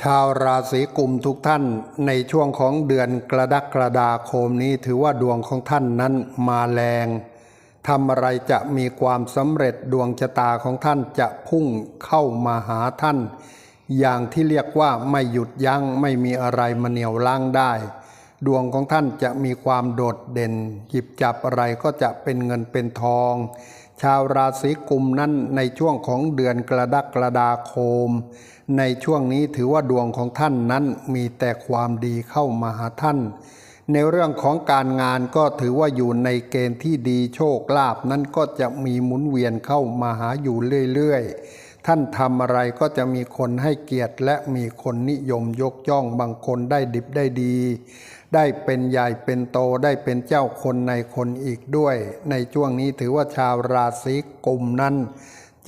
ชาวราศีกุมทุกท่านในช่วงของเดือนกระดักกระดาคมนี้ถือว่าดวงของท่านนั้นมาแรงทำอะไรจะมีความสำเร็จดวงชะตาของท่านจะพุ่งเข้ามาหาท่าน อย่างที่เรียกว่าไม่หยุดยัง้งไม่มีอะไรมาเหนี่ยวล้างได้ ดวงของท่านจะมีความโดดเด่นหยิบจับอะไรก็จะเป็นเงินเป็นทอง ชาวราศีกุมนั้นในช่วงของเดือนกระดักกระดาคม ในช่วงนี้ถือว่าดวงของท่านนั้นมีแต่ความดีเข้ามาหาท่าน ในเรื่องของการงานก็ถือว่าอยู่ในเกณฑ์ที่ดีโชคลาภนั้นก็จะมีหมุนเวียนเข้ามาหาอยู่เรื่อยๆ ท่านทำอะไรก็จะมีคนให้เกียรติและมีคนนิยมยกย่องบางคนได้ดิบได้ดี ได้เป็นใหญ่เป็นโตได้เป็นเจ้าคนในคนอีกด้วย ในช่วงนี้ถือว่าชาวราศีกุมนั้น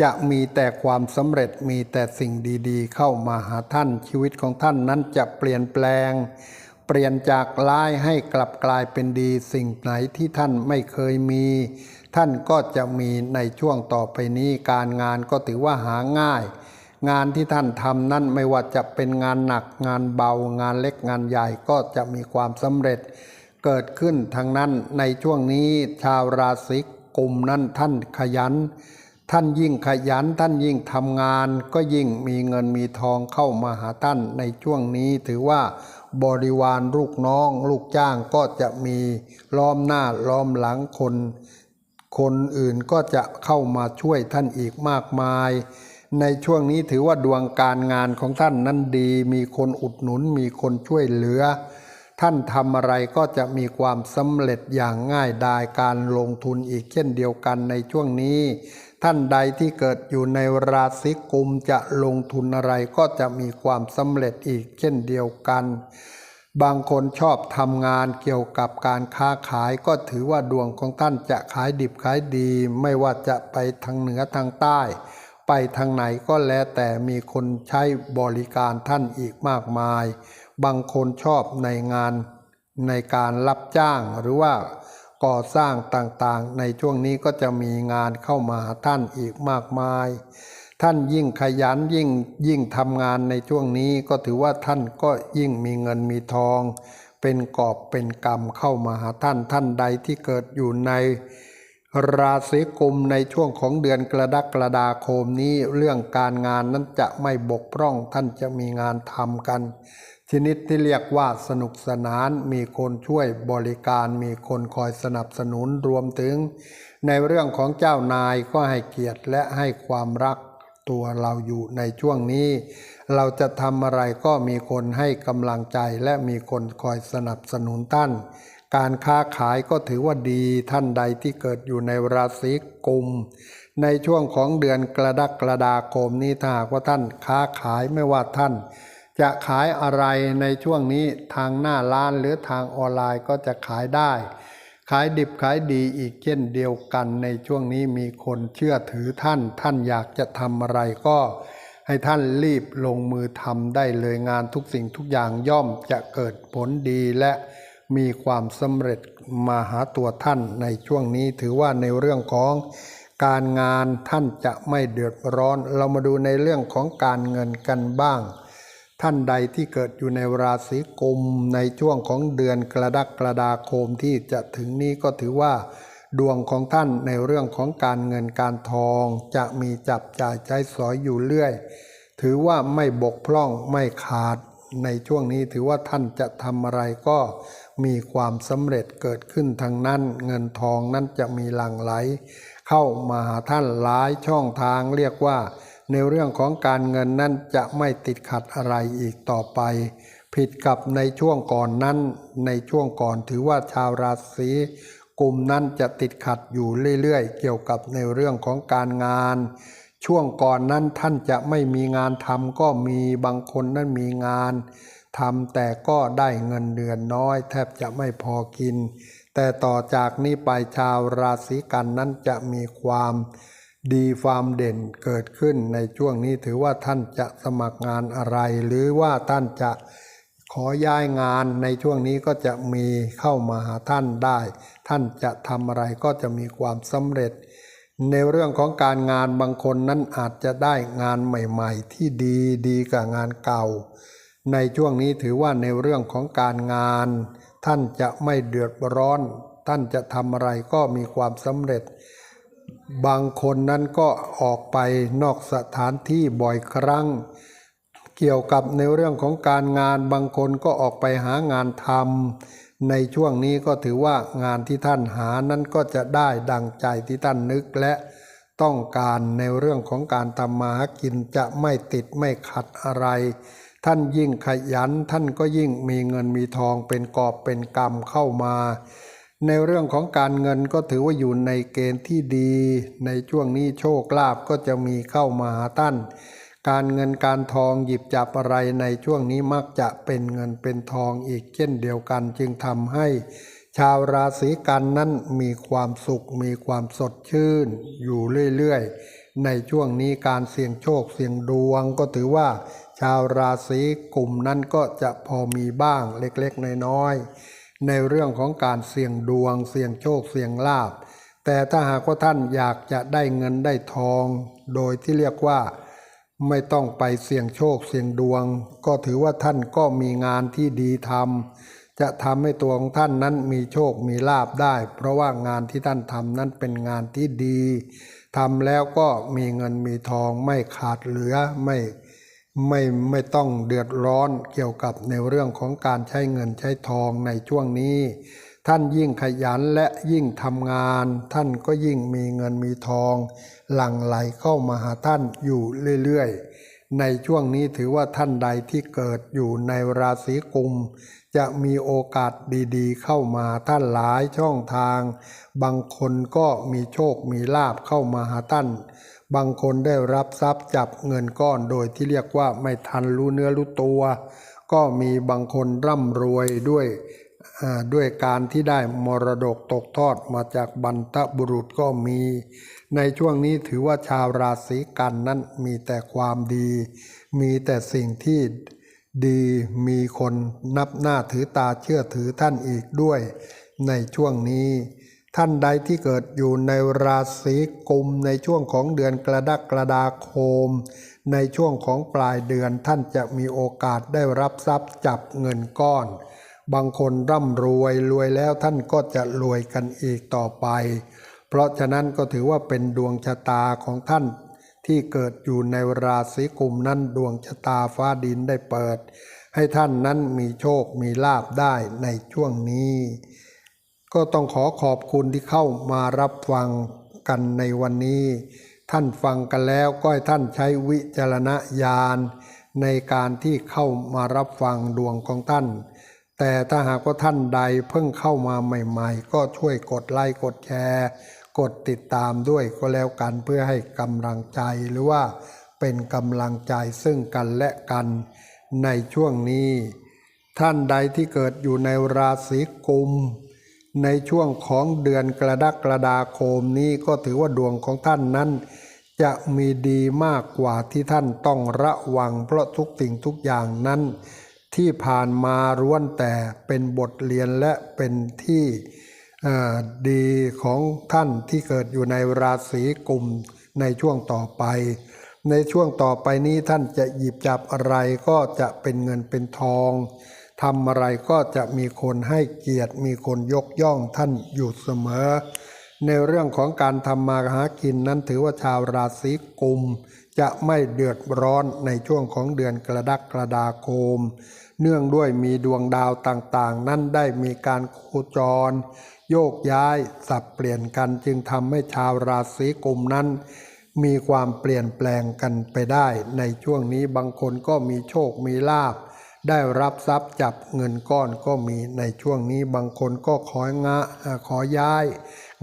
จะมีแต่ความสำเร็จมีแต่สิ่งดีๆ เข้ามาหาท่านชีวิตของท่านนั้นจะเปลี่ยนแปลง เปลี่ยนจากร้ายให้กลับกลายเป็นดีสิ่งไหนที่ท่านไม่เคยมี ท่านก็จะมีในช่วงต่อไปนี้การงานก็ถือว่าหาง่าย งานที่ท่านทำนั้นไม่ว่าจะเป็นงานหนักงานเบางานเล็กงานใหญ่ก็จะมีความสำเร็จ เกิดขึ้นทางนั้นในช่วงนี้ชาวราศีกุมนั้นท่านขยัน ท่านยิ่งขยันท่านยิ่งทำงาน ก็ยิ่งมีเงินมีทองเข้ามาหาท่านในช่วงนี้ถือว่าบริวารลูกน้อง ลูกจ้างก็จะมีล้อมหน้าล้อมหลังคน คนอื่นก็จะเข้ามาช่วยท่านอีกมากมาย ในช่วงนี้ถือว่าดวงการงานของท่านนั้นดี มีคนอุดหนุน มีคนช่วยเหลือ ท่านทำอะไรก็จะมีความสำเร็จอย่างง่ายดายการลงทุนอีกเช่นเดียวกันในช่วงนี้ ท่านใดที่เกิดอยู่ในราศีกุมจะลงทุนอะไรก็จะมีความสำเร็จอีกเช่นเดียวกัน บางคนชอบทำงานเกี่ยวกับการค้าขายก็ถือว่าดวงของท่านจะขายดิบขายดี ไม่ว่าจะไปทางเหนือทางใต้ ไปทางไหนก็แล้วแต่มีคนใช้บริการท่านอีกมากมาย บางคนชอบในงานในการรับจ้างหรือว่าก่อสร้างต่างๆ ในช่วงนี้ก็จะมีงานเข้ามาท่านอีกมากมาย ท่านยิ่งขยันยิ่งยิ่งทำงานในช่วงนี้ก็ถือว่าท่านก็ยิ่งมีเงินมีทอง เป็นกอบเป็นกรรมเข้ามาหาท่านท่านใดที่เกิดอยู่ใน ราศีกุมในช่วงของเดือนกระดักกระดาคมนี้เรื่องการงานนั้นจะไม่บกพร่องท่านจะมีงานทำกัน ชนิดที่เรียกว่าสนุกสนานมีคนช่วยบริการมีคนคอยสนับสนุนรวมถึง ในเรื่องของเจ้านายก็ให้เกียรติและให้ความรักตัวเราอยู่ในช่วงนี้ เราจะทำอะไรก็มีคนให้กำลังใจและมีคนคอยสนับสนุนท่าน การค้าขายก็ถือว่าดีท่านใดที่เกิดอยู่ในราศีกุม ในช่วงของเดือนกระดักกระดาคมนี้ถ้าหากว่าท่านค้าขายไม่ว่าท่าน จะขายอะไรในช่วงนี้ทางหน้าร้านหรือทางออนไลน์ก็จะขายได้ ขายดิบขายดีอีกเช่นเดียวกันในช่วงนี้มีคนเชื่อถือท่าน ท่านอยากจะทำอะไรก็ให้ท่านรีบลงมือทำได้เลยงานทุกสิ่งทุกอย่างย่อมจะเกิดผลดีและ มีความสำเร็จมาหาตัวท่านในช่วงนี้ถือว่าในเรื่องของการงานท่านจะไม่เดือดร้อน เรามาดูในเรื่องของการเงินกันบ้าง ท่านใดที่เกิดอยู่ในราศีกุมในช่วงของเดือนกระดักกระดาคมที่จะถึงนี้ก็ถือว่า ดวงของท่านในเรื่องของการเงินการทองจะมีจับจ่ายใช้สอยอยู่เรื่อย ถือว่าไม่บกพร่องไม่ขาดในช่วงนี้ถือว่าท่านจะทำอะไรก็ มีความสำเร็จเกิดขึ้นทางนั้น เงินทองนั้นจะมีหลั่งไหล เข้ามาหาท่านหลายช่องทางเรียกว่า ในเรื่องของการเงินนั้นจะไม่ติดขัดอะไรอีกต่อไป ผิดกับในช่วงก่อนนั้น ในช่วงก่อนถือว่าชาวราศีกลุ่มนั้นจะติดขัดอยู่เรื่อยๆ เกี่ยวกับในเรื่องของการงาน ช่วงก่อนนั้นท่านจะไม่มีงานทำก็มีบางคนนั้นมีงาน ทำแต่ก็ได้เงินเดือนน้อย แทบจะไม่พอกิน แต่ต่อจากนี้ไปชาวราศีกันนั้นจะมีความดีความเด่นเกิดขึ้นในช่วงนี้ถือว่าท่านจะสมัครงานอะไร หรือว่าท่านจะขอย้ายงานในช่วงนี้ก็จะมีเข้ามาหาท่านได้ ท่านจะทำอะไรก็จะมีความสำเร็จ ในเรื่องของการงานบางคนนั้นอาจจะได้งานใหม่ ๆ ที่ดีดีกว่างานเก่า ในช่วงนี้ถือว่าในเรื่องของการงาน ท่านจะไม่เดือดร้อน ท่านจะทำอะไรก็มีความสำเร็จ บางคนนั้นก็ออกไปนอกสถานที่บ่อยครั้ง เกี่ยวกับในเรื่องของการงานบางคนก็ออกไปหางานทำในช่วงนี้ก็ถือว่างานที่ท่านหานั้นก็จะได้ดังใจที่ท่านนึกและต้องการในเรื่องของการทำมาหากินจะไม่ติดไม่ขัดอะไร ท่านยิ่งขยันท่านก็ยิ่งมีเงินมีทองเป็นกอบเป็นกำเข้ามา ในเรื่องของการเงินก็ถือว่าอยู่ในเกณฑ์ที่ดี ในช่วงนี้โชคลาภก็จะมีเข้ามาหาท่าน การเงินการทองหยิบจับอะไรในช่วงนี้มักจะเป็นเงินเป็นทองอีกเช่นเดียวกันจึงทำให้ ชาวราศีกันนั้นมีความสุขมีความสดชื่นอยู่เรื่อยๆ ในช่วงนี้การเสี่ยงโชคเสี่ยงดวงก็ถือว่า ชาวราศีกลุ่มนั้นก็จะพอมีบ้างเล็กๆน้อยๆในเรื่องของการเสี่ยงดวง เสี่ยงโชคเสี่ยงลาภแต่ถ้าหากว่าท่านอยากจะได้เงินได้ทอง โดยที่เรียกว่า ไม่ต้องไปเสี่ยงโชคเสี่ยงดวง ก็ถือว่าท่านก็มีงานที่ดีทำจะทำให้ตัวของท่านนั้นมีโชคมีลาบได้ เพราะว่างานที่ท่านทำนั้นเป็นงานที่ดี ทำแล้วก็มีเงินมีทองไม่ขาดเหลือไม่ไม่ไม่ต้องเดือดร้อนเกี่ยวกับในเรื่องของการใช้เงินใช้ทองในช่วงนี้ ท่านยิ่งขยันและยิ่งทำงาน ท่านก็ยิ่งมีเงินมีทอง หลั่งไหลเข้ามาหาท่านอยู่เรื่อยๆ ในช่วงนี้ถือว่าท่านใดที่เกิดอยู่ในราศีกุม จะมีโอกาสดีๆ เข้ามาท่านหลายช่องทาง บางคนก็มีโชคมีลาบเข้ามาหาท่าน บางคนได้รับทรัพย์จับเงินก้อนโดยที่เรียกว่าไม่ทันรู้เนื้อรู้ตัว ก็มีบางคนร่ำรวยด้วย ด้วยการที่ได้มรดกตกทอดมาจากบรรพบุรุษก็มี ในช่วงนี้ถือว่าชาวราศีกันนั้นมีแต่ความดี มีแต่สิ่งที่ดีมีคนนับหน้าถือตาเชื่อถือท่านอีกด้วย ในช่วงนี้ ท่านใดที่เกิดอยู่ในราศีกุมในช่วงของเดือนกระดักฎาคม ในช่วงของปลายเดือนท่านจะมีโอกาสได้รับทรัพย์จับเงินก้อน บางคนร่ำรวยรวยแล้วท่านก็จะรวยกันอีกต่อไป เพราะฉะนั้นก็ถือว่าเป็นดวงชะตาของท่านที่เกิดอยู่ในราศีกุมนั้นดวงชะตาฟ้าดินได้เปิด ให้ท่านนั้นมีโชคมีลาบได้ในช่วงนี้ ก็ต้องขอขอบคุณที่เข้ามารับฟังกันในวันนี้ ท่านฟังกันแล้วก็ให้ท่านใช้วิจารณญาณในการที่เข้ามารับฟังดวงของท่าน แต่ถ้าหากว่าท่านใดเพิ่งเข้ามาใหม่ ๆ ก็ช่วยกดไลค์กดแชร์ กดติดตามด้วยก็แล้วกันเพื่อให้กำลังใจหรือว่าเป็นกำลังใจซึ่งกันและกันในช่วงนี้ ท่านใดที่เกิดอยู่ในราศีกุม ในช่วงของเดือนกรกฎาคมนี้ก็ถือว่าดวงของท่านนั้น จะมีดีมากกว่าที่ท่านต้องระวังเพราะทุกสิ่งทุกอย่างนั้น ที่ผ่านมาร้วนแต่เป็นบทเรียนและเป็นที่ดีของท่านที่เกิดอยู่ในราศีกุมในช่วงต่อไป ในช่วงต่อไปนี้ท่านจะหยิบจับอะไรก็จะเป็นเงินเป็นทองทำอะไรก็จะมีคนให้เกียรติ มีคนยกย่องท่านอยู่เสมอ ในเรื่องของการทำมาหากินนั้นถือว่าชาวราศีกุม จะไม่เดือดร้อนในช่วงของเดือนกระดักฎาคม เนื่องด้วยมีดวงดาวต่างๆ นั้นได้มีการโคจร โยกย้ายสับเปลี่ยนกันจึงทำให้ชาวราศีกุมนั้น มีความเปลี่ยนแปลงกันไปได้ ในช่วงนี้บางคนก็มีโชคมีลาบได้รับทรัพย์จับเงินก้อนก็มีในช่วงนี้บางคนก็ของะขอย้าย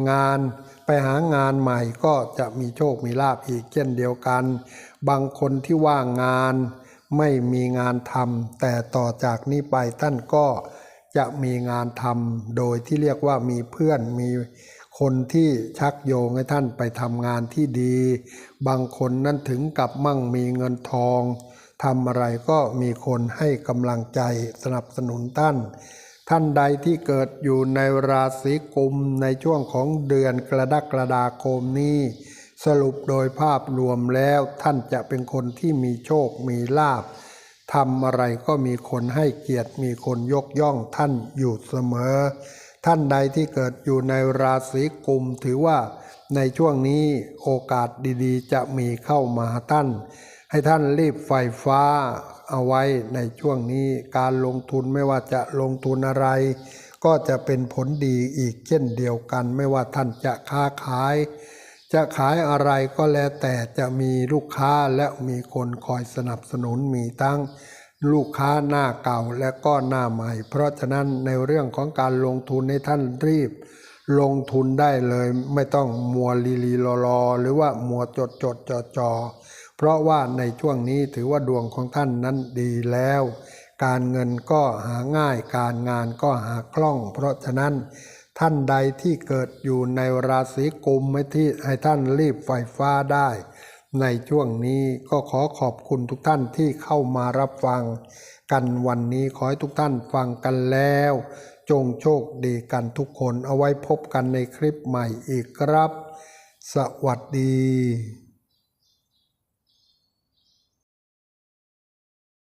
งานไปหางานใหม่ก็จะมีโชคมีลาบอีกเช่นเดียวกัน บางคนที่ว่างงาน ไม่มีงานทำแต่ต่อจากนี้ไปท่านก็จะมีงานทำโดยที่เรียกว่ามีเพื่อนมีคนที่ชักโยงให้ท่านไปทำงานที่ดี บางคนนั้นถึงกับมั่งมีเงินทองทำอะไรก็มีคนให้กำลังใจสนับสนุนท่าน ท่านใดที่เกิดอยู่ในราศีกุมในช่วงของเดือนกระดักฎาคมนี้ สรุปโดยภาพรวมแล้วท่านจะเป็นคนที่มีโชคมีลาภทำอะไรก็มีคนให้เกียรติมีคนยกย่องท่านอยู่เสมอ ท่านใดที่เกิดอยู่ในราศีกุมถือว่าในช่วงนี้โอกาสดีๆ จะมีเข้ามาหาท่าน ให้ท่านรีบไฟฟ้าเอาไว้ในช่วงนี้การลงทุนไม่ว่าจะลงทุนอะไร ก็จะเป็นผลดีอีกเช่นเดียวกัน ไม่ว่าท่านจะค้าขาย จะขายอะไรก็แล้วแต่จะมีลูกค้าและมีคนคอยสนับสนุนมีทั้งลูกค้าหน้าเก่าและก็หน้าใหม่ เพราะฉะนั้นในเรื่องของการลงทุนให้ท่านรีบ ลงทุนได้เลยไม่ต้องมัวลีลีรอรอหรือว่ามัวจดจดจอจอเพราะว่าในช่วงนี้ถือว่าดวงของท่านนั้นดีแล้ว การเงินก็หาง่ายการงานก็หาคล่อง เพราะฉะนั้น ท่านใดที่เกิดอยู่ในราศีกุมไม่ที่ให้ท่านรีบไฟฟ้าได้ ในช่วงนี้ก็ขอขอบคุณทุกท่านที่เข้ามารับฟัง กันวันนี้ขอให้ทุกท่านฟังกันแล้ว จงโชคดีกันทุกคนเอาไว้พบกันในคลิปใหม่อีกครับ สวัสดี